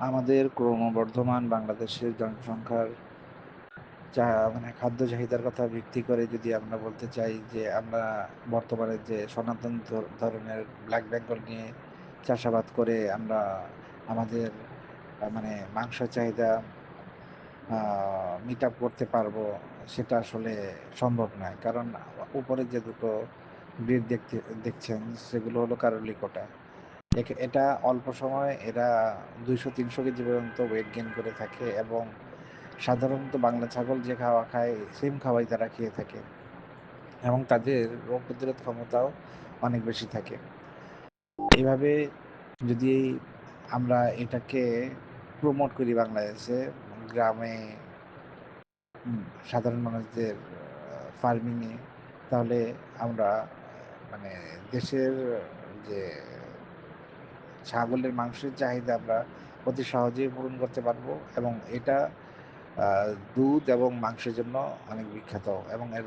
আমাদের ক্রমবর্ধমান বাংলাদেশের জনসংখ্যার চা মানে খাদ্য চাহিদার কথা ভিত্তি করে যদি আমরা বলতে চাই যে আমরা বর্তমানে যে সনাতন ধরনের ব্ল্যাক বেঙ্গল নিয়ে চাষাবাদ করে আমরা আমাদের মানে মাংস চাহিদা মিট আপ করতে পারব, সেটা আসলে সম্ভব নয়। কারণ উপরে যে দুটো ব্রিড দেখতে, দেখছেন, সেগুলো হলো কারলিকোটা এটা অল্প সময় এরা দুইশো, তিনশো কেজি পর্যন্ত ওয়েট গেন করে থাকে এবং সাধারণত বাংলা ছাগল যে খাওয়া খায় সেম খাওয়াই তারা খেয়ে থাকে এবং তাদের রোগ প্রতিরোধ ক্ষমতাও অনেক বেশি থাকে। এভাবে যদি আমরা এটাকে প্রমোট করি বাংলাদেশে, গ্রামে সাধারণ মানুষদের ফার্মিংয়ে তাহলে আমরা মানে দেশের যে ছাগলের মাংসের চাহিদা আমরা অতি সহজেই পূরণ করতে পারব এবং এটা দুধ এবং মাংসের জন্য অনেক বিখ্যাত এবং এর